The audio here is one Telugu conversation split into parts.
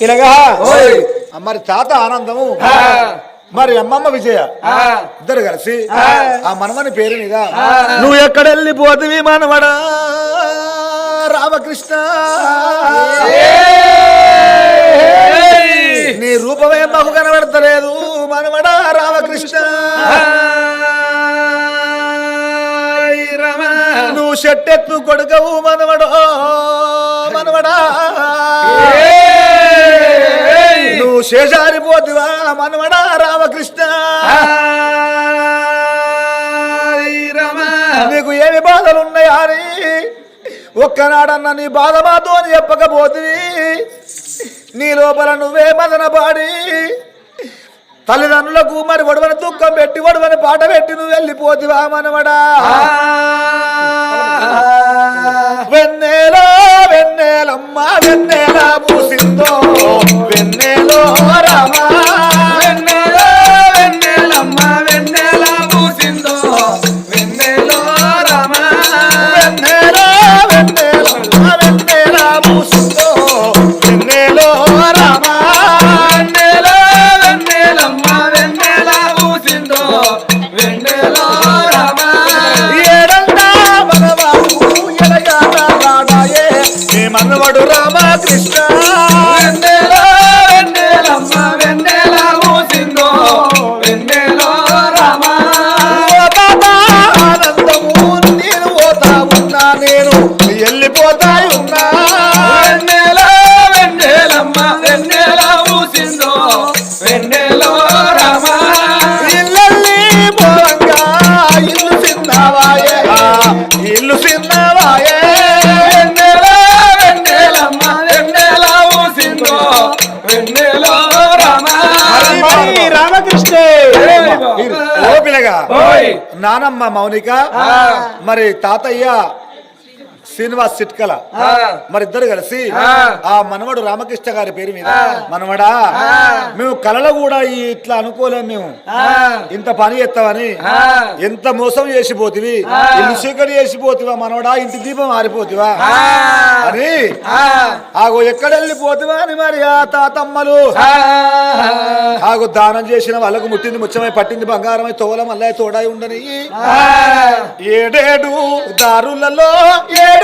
ఇలాగా మరి తాత ఆనందము? మరి అమ్మమ్మ విజయ? ఇద్దరు కలిసి ఆ. మనమని పేరు మీద నువ్వు ఎక్కడ వెళ్ళిపోతివి మనవడా? రామకృష్ణ. నీ రూపమే మాకు కనబడతలేదు మనవడా? రామకృష్ణ. నువ్వు షట్టెత్తు కొడుకవు మనవడో మనవడా? శేషారిపోతువా మనవడా రామకృష్ణ. నీకు ఏమి బాధలు ఉన్నాయా అని ఒక్కనాడన్న నీ బాధ మాతో అని చెప్పకపోతుంది నీ లోపల నువ్వే మదన పాడి. తల్లిదండ్రులకు మరి వడవని దుఃఖం పెట్టి వడవని పాట పెట్టి నువ్వు వెళ్ళిపోతివా మనవడా వెన్నెలో వెన్నెలమ్మ వెన్నెల పూసిందో. వెన్నెల వెన్నెల పూసిందో. వెన్నెలో రమ వెన్నె నానమ్మ మౌనిక. మరి తాతయ్య శ్రీనివాస్ చిట్కల. ఆ. మరి ఇద్దరు కలిసి ఆ. మనవడు రామకృష్ణ గారి పేరు మీద. మనవడా మేము కలలో కూడా ఇట్లా అనుకోలేము మేము. ఇంత పని ఆ. ఎంత మోసం చేసిపోతివి ఇల్లు చీకటి చేసిపోతివా మనవడా ఇంటి దీపం ఆరిపోతివా? అని ఆగో ఎక్కడ వెళ్ళిపోతివా అని మరి ఆ తాతమ్మలు. ఆగో దానం చేసిన వాళ్ళకు ముట్టింది ముచ్చమై పట్టింది బంగారమై తోలం అల్లయ్య తోడాయి ఉండని. ఏడేడు దారులలో ఏడు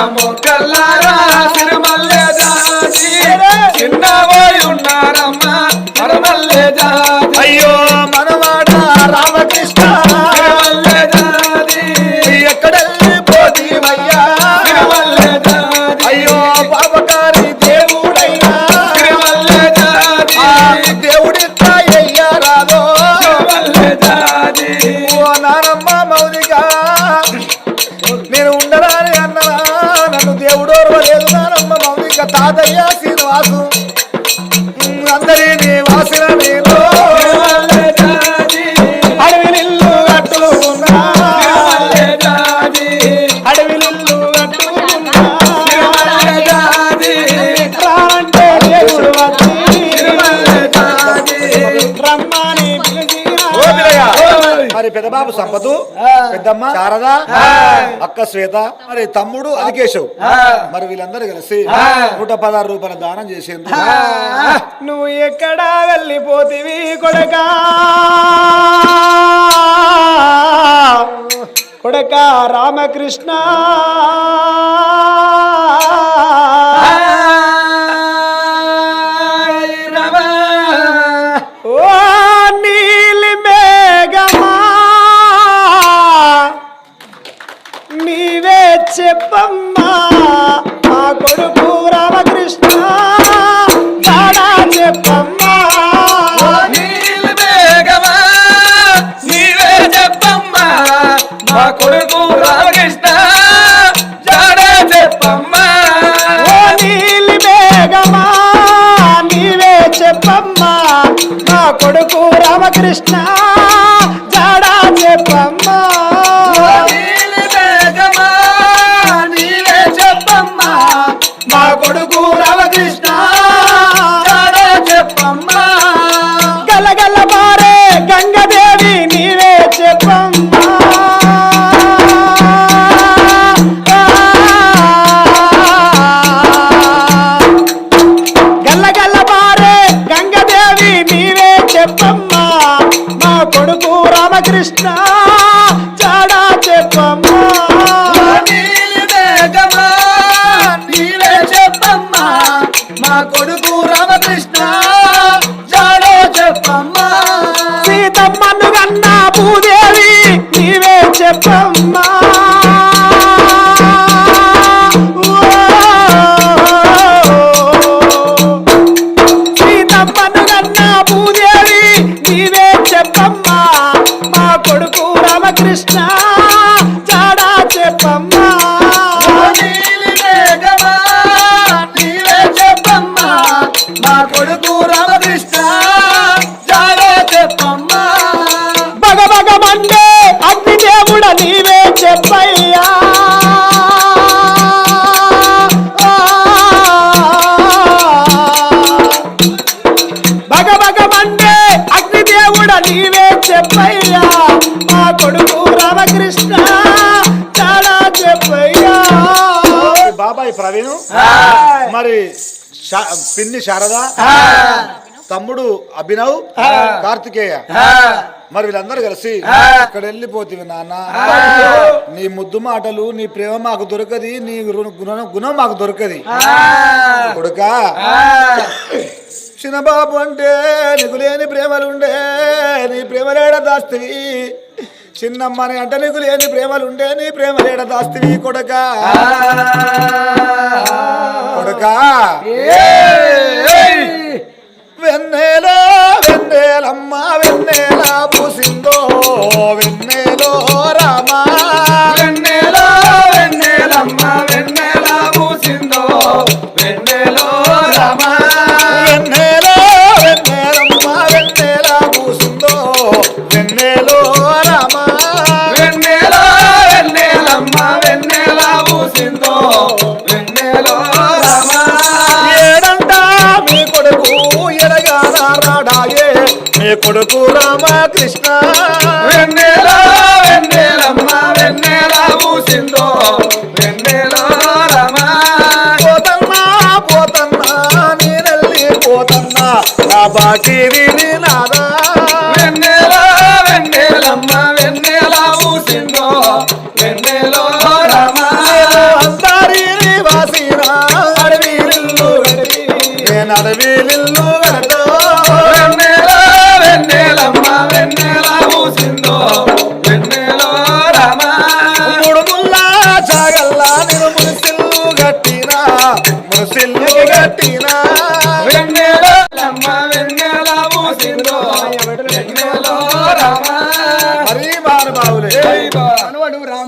చిన్న చిన్న జాజి చిన్న పోయి ఉన్నారమ్మా జాజి అయ్యో! మౌనిక తాతయ్య మరి పెద్దబాబు సంపతు పెద్దమ్మ శారద అక్క శ్వేత మరి తమ్ముడు అదికేశవ్ మరి వీళ్ళందరూ కలిసి నూట పదహారు రూపాయల దానం చేసేందుకు. నువ్వు ఎక్కడా వెళ్ళిపోతివి కొడకా? కొడక రామకృష్ణ. కృష్ణ జడా చెప్ప কৃষ্ণ నవీను మరి పిన్ని శారద? తమ్ముడు అభినవ్? కార్తికేయ? మరి వీళ్ళందరూ కలిసి ఇక్కడ వెళ్ళిపోతుంది నాన్న. నీ ముద్దు మాటలు నీ ప్రేమ మాకు దొరకది నీ గుణం గుణం మాకు దొరకది. కొడుక? చిన్నబాబు అంటే నీకు లేని ప్రేమలుండే నీ ప్రేమలేడ దాస్తి చిన్నమ్మని అంటే నీకు లేని ప్రేమలు ఉండే నీ ప్రేమ లేడ దాస్తివి కొడక. కొడక. వెన్నెల వెన్నెలమ్మ వెన్నెల పూసిందో కొడుకు రామకృష్ణ. వెన్నెల వెన్నెలమ్మ వెన్నెల పూసిందో. వెన్నెల రమ. పోతన్నా పోతన్నా నేనెళ్ళి పోతన్నా. నా బాటిని నాదా. వెన్నెల వెన్నెలమ్మ అడవి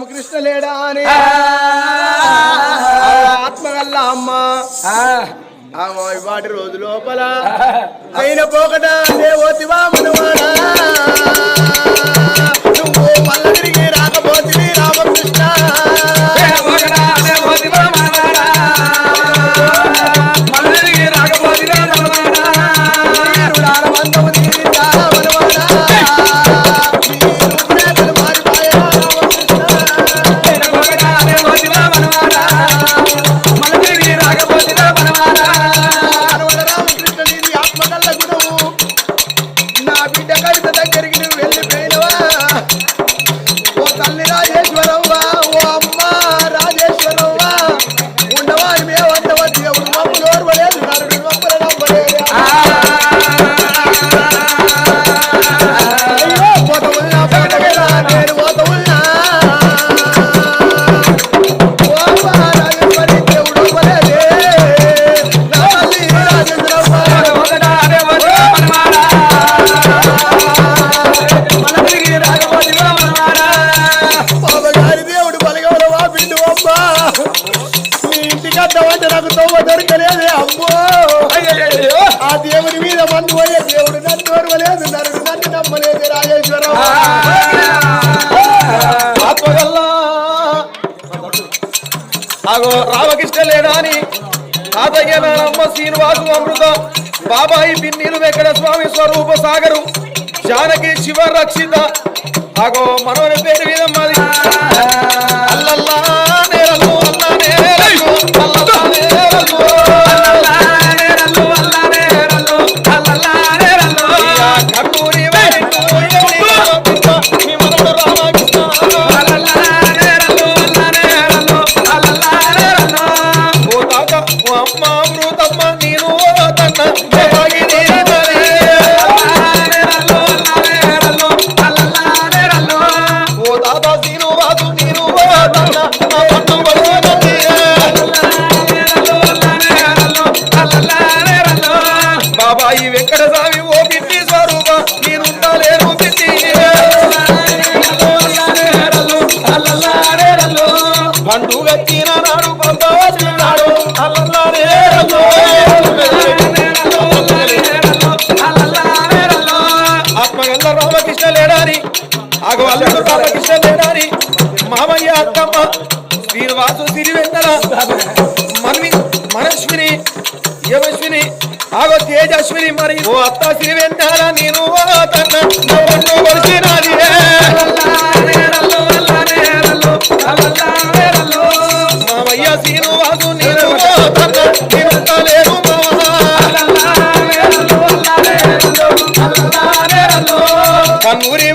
రామకృష్ణ లేడా అని. అమ్మా. అమ్మ వాటి రోజు లోపల అయిన పోకట దేవోతివా మనవాడా నువ్వు మళ్ళీ తిరిగి రాకపోతే రామకృష్ణ. నాని లేడా తాతయ్య నానమ్మ శ్రీనివాసు అమృతం. బాబాయి పిన్నీలు వెంకట స్వామి స్వరూప సాగరు. జానకి శివ రక్షిత అగో మనోని పేరు విధమ్మది అల్లల్లా నేరల్లు, అల్లా నేరల్లు, అల్లల్లా నేరల్లు. ఆగో అల్లుడు రామకృష్ణ లేడాని మామయ్య అక్కమ్మ శ్రీనివాసు సిరివెందన మనవి మనస్విని యమస్విని ఆగో తేజస్విని మరి ఓ అత్త సిరివెందన నేను తన్న నవ్వును కొలిచినాది మామయ్య శ్రీనివాసు నేను తన్న నేను కన్నూరి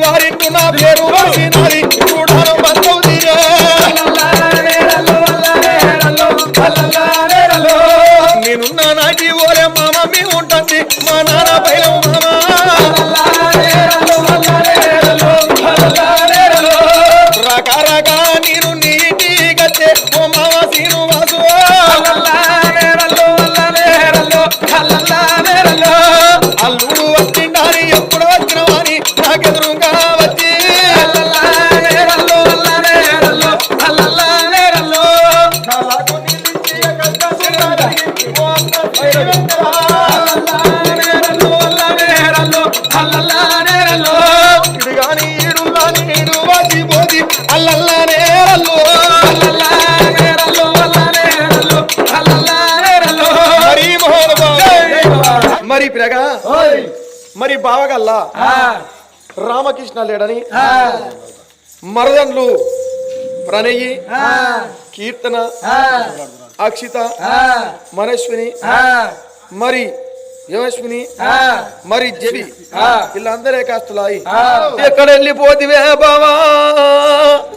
ఉంటుంది మా నాన్న బయలు రాక రాక నేను నీటి గచ్చే ఓ మామ శ్రీనివాసు. అల్లుడు వచ్చిండాని ఎప్పుడు వచ్చిన వాని నాకెదురుగా వచ్చి. నాకు మోహన్ మరి బావగల్లా? రామకృష్ణ లేడని మరదన్లు ప్రణయి కీర్తన అక్షిత మనస్విని మరి యమస్విని మరి జడి వీళ్ళందరే కాస్తులాయి. ఎక్కడ వెళ్ళిపోతివే బావా?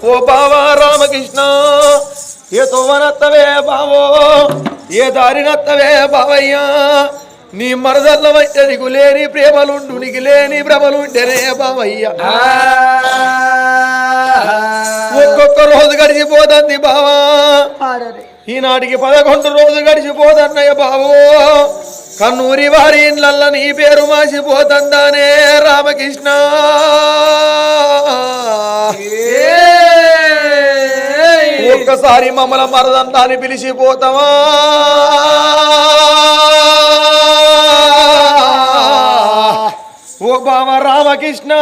ఓ బావా రామకృష్ణ ఏ తోవనత్తవే బావో? ఏ దారినత్తవే బావయ్యా? నీ మరదల్ల వంటే నీకు లేని ప్రేమలుండు నీకు లేని భ్రమలుంటేనే బావయ్యా. ఒక్కొక్క రోజు గడిచిపోతుంది బావా. ఈనాటికి పదకొండు రోజు గడిచిపోతన్నయ్య బావో. కన్నూరి వారి ఇళ్ళల్ల నీ పేరు మాసిపోతందానే రామకృష్ణ. ఒక్కసారి మమ్మల మరదంతాన్ని పిలిచిపోతావా ఓ బావ రామకృష్ణ.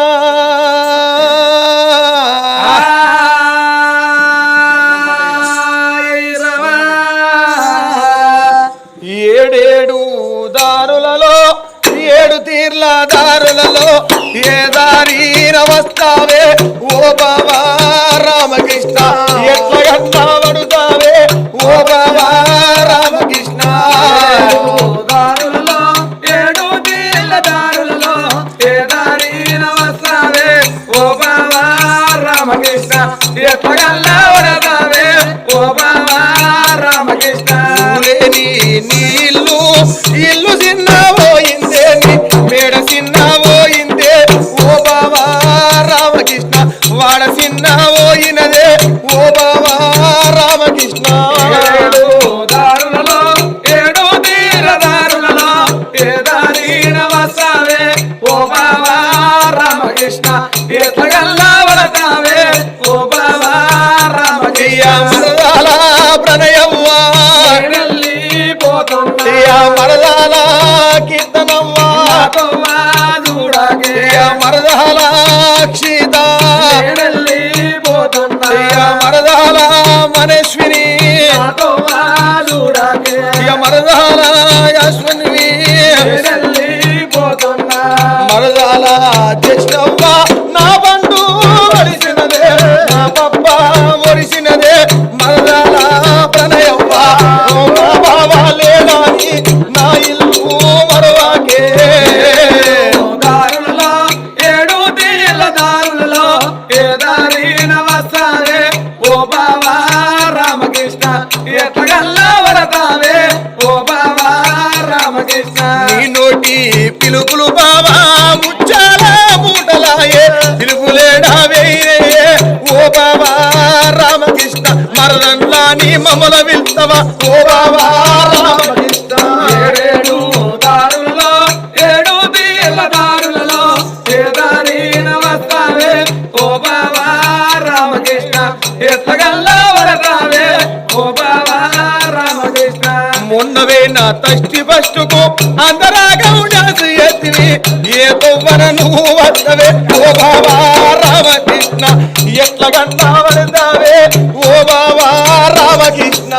ఏడేడు దారులలో ఏడు తీర్ల దారులలో ఏ దారి వస్తావే ఓ బాబా రామకృష్ణ. బాబా రామకృష్ణ ఎత్తగల్లా వడతావే ఓ అయ్యా రామకృష్ణ మరదాల ప్రణయవ్వా. అయ్యా మరదాల కీర్తనవ్వా. మరదలాక్షిత నేనెళ్ళి పోతున్నా ఇక మరదాల వాలుడాకే ఇక మరదాల పోతున్నా మరదాల జ్యేష్ఠవ్వ నా బండు ఒడిసినదే నా పప్ప ఒడిసినదే మరణంలా నీ మమ్మల వెళ్తావా ఓ బాబా ఏడేడు దారులలో ఏడు తీల దారులలో ఏ వస్తావే? ఓ బావా రామకృష్ణ ఎట్లగల్లా వరతావే ఓ రామకృష్ణ. మొన్నవే నా తష్టి ఫస్టుకు అందరాగౌడాసి ఏ తొవ్వన నువ్వు వద్దవే ఓ బాబా రామకృష్ణ. ఎట్ల గంటావడతావే ఓ బాబా రామకృష్ణ.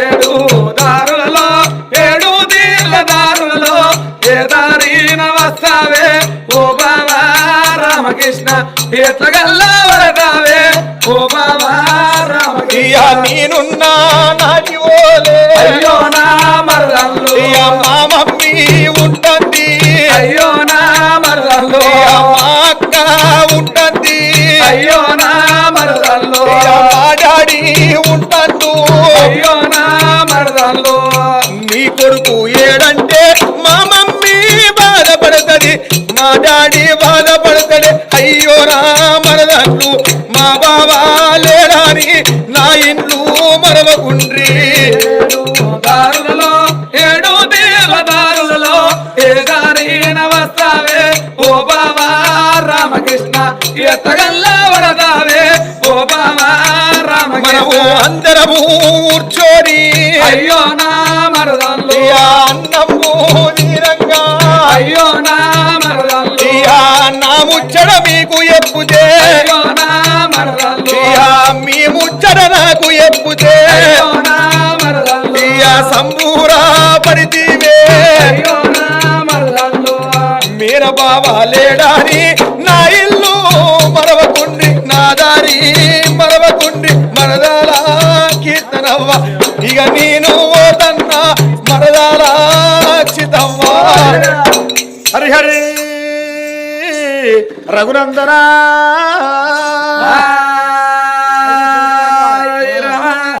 ఏడు దారులలో ఏడు దారులలో ఏ దారిన వస్తావే ఓ రామకృష్ణ. ఎట్లగల్లా అయ్యో నా మరదల్లు. అక్క ఉంటుంది అయ్యో నా మరదల్లు. డాడీ ఉంటూ అయ్యో నా మరదల్లు. నీ కొడుకు ఏడంటే మా మమ్మీ బాధపడతది మా డాడీ బాధపడతాడు అయ్యో నా మరదళ్ళు మా బాబా లేడాని నా ఇండ్లు మరవకుండ్రి. ఎత్తగల్లా వరదావే. ఓ బావా మనము రామకృష్ణ అందరము కూర్చొని అయ్యో నా మరదల్లు. అన్నము తీరంగా అయ్యో నా మరదల్లు. నా ముచ్చట మీకు ఎప్పుతే అయ్యో నా మరదల్లు. మీ ముచ్చట నాకు ఎప్పుతే అయ్యో నా మరదల్లు. సంబూరా పడితీవే అయ్యో నా మరదల్లు. మీర బాబా లేడాని కీర్తనవ్వ ఇక నేను ఓతన్నా మరదాల చితవ్వ. హరి హరి రఘునందనా.